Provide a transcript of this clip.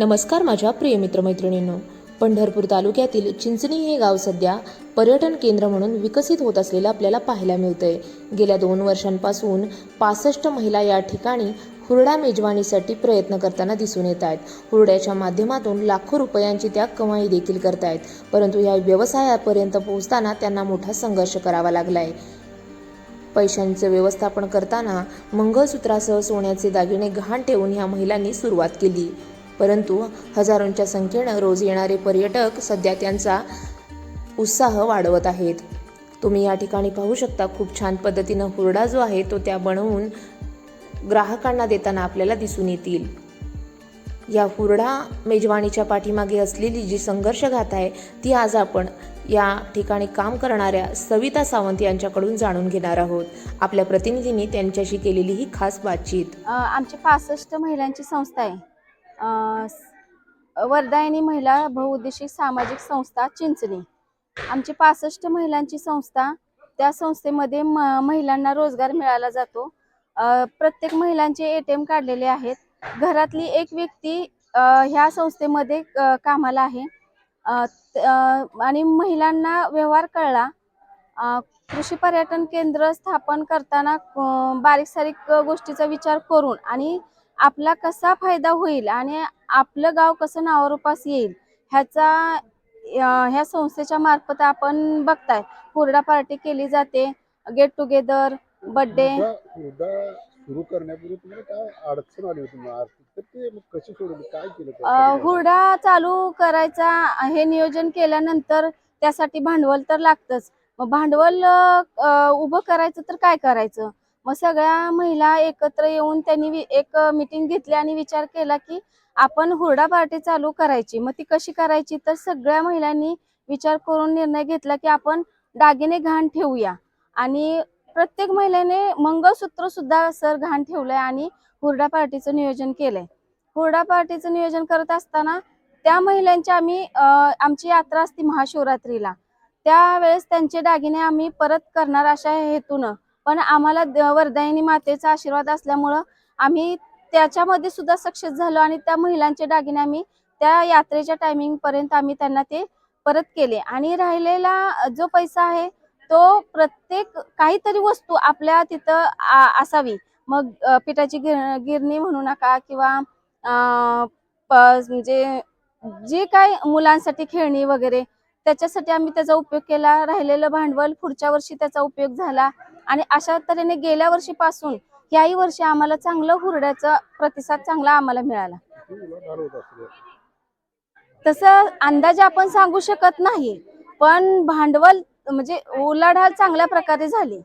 नमस्कार माझ्या प्रिय मित्रमैत्रिणींनो. पंढरपूर तालुक्यातील चिंचणी हे गाव सध्या पर्यटन केंद्र म्हणून विकसित होत असलेलं आपल्याला पाहायला मिळतंय. गेल्या दोन वर्षांपासून पासष्ट महिला या ठिकाणी हुरडा मेजवानीसाठी प्रयत्न करताना दिसून येत आहेत. हुरड्याच्या माध्यमातून लाखो रुपयांची त्या कमाई देखील करतायत. परंतु या व्यवसायापर्यंत पोहोचताना त्यांना मोठा संघर्ष करावा लागलाय. पैशांचं व्यवस्थापन करताना मंगळसूत्रासह सोन्याचे दागिने घाण ठेवून ह्या महिलांनी सुरुवात केली. परंतु हजारोंच्या संख्येनं रोज येणारे पर्यटक सध्या त्यांचा उत्साह वाढवत आहेत. तुम्ही या ठिकाणी पाहू शकता खूप छान पद्धतीनं हुरडा जो आहे तो त्या बनवून ग्राहकांना देताना आपल्याला दिसून येतील. या हुरडा मेजवानीच्या पाठीमागे असलेली जी संघर्षगाथा आहे ती आज आपण या ठिकाणी काम करणाऱ्या सविता सावंत यांच्याकडून जाणून घेणार आहोत. आपल्या प्रतिनिधींनी त्यांच्याशी केलेली ही खास बातचीत. आमची पासष्ट महिलांची संस्था आहे. वर्धायनी महिला बहुउद्देशिक सामाजिक संस्था चिंचणी. आमची पासष्ट महिलांची संस्था त्या संस्थेमध्ये म महिलांना रोजगार मिळाला जातो. प्रत्येक महिलांचे ए टी एम काढलेले आहेत. घरातली एक व्यक्ती ह्या संस्थेमध्ये कामाला आहे. आणि महिलांना व्यवहार कळला. कृषी पर्यटन केंद्र स्थापन करताना बारीक सारीक गोष्टीचा विचार करून आणि आपला कसा फायदा होईल आणि आपलं गाव कसं नावारूपास येईल ह्याचा ह्या संस्थेच्या मार्फत आपण बघताय. हुरडा पार्टी केली जाते गेट टुगेदर बर्थडे सुरू करण्यापूर्वी तुम्हाला काय अडचण आली होती आर्थिक? ते कशी सोडवली? काय केलं? हुरडा चालू करायचा हे नियोजन केल्यानंतर त्यासाठी भांडवल तर लागतंच. मग भांडवल उभं करायचं तर काय करायचं? मग सगळ्या महिला एकत्र येऊन त्यांनी एक मिटिंग घेतली आणि विचार केला की आपण हुरडा पार्टी चालू करायची. मग ती कशी करायची? तर सगळ्या महिलांनी विचार करून निर्णय घेतला की आपण दागिने घाण ठेवूया. आणि प्रत्येक महिलेने मंगळसूत्र सुद्धा सर घाण ठेवलंय आणि हुरडा पार्टीचं नियोजन केलंय. हुरडा पार्टीचं नियोजन करत असताना त्या महिलांची आम्ही आमची यात्रा असते महाशिवरात्रीला. त्यावेळेस त्यांचे दागिने आम्ही परत करणार अशा हेतूनं. पण आम्हाला द- वरदायिनी मातेचा आशीर्वाद असल्यामुळं आम्ही त्याच्यामध्ये सुद्धा सक्सेस झालो आणि त्या महिलांचे दागिने आम्ही त्या यात्रेच्या टायमिंग पर्यंत आम्ही त्यांना ते परत केले. आणि राहिलेला जो पैसा आहे तो प्रत्येक काहीतरी वस्तू आपल्या तिथं आ- असावी. मग पिठाची गिर गिरणी म्हणू नका किंवा प- म्हणजे जे काय मुलांसाठी खेळणी वगैरे त्याच्यासाठी आम्ही त्याचा उपयोग केला. राहिलेलं भांडवल पुढच्या वर्षी त्याचा उपयोग झाला. आणि अशा तऱ्हेने गेल्या वर्षीपासून याही वर्षी आम्हाला चांगलं हुरड्याचा प्रतिसाद चांगला आम्हाला मिळाला. तसं अंदाजे आपण सांगू शकत नाही. पण भांडवल म्हणजे उलाढाल चांगल्या प्रकारे झाली.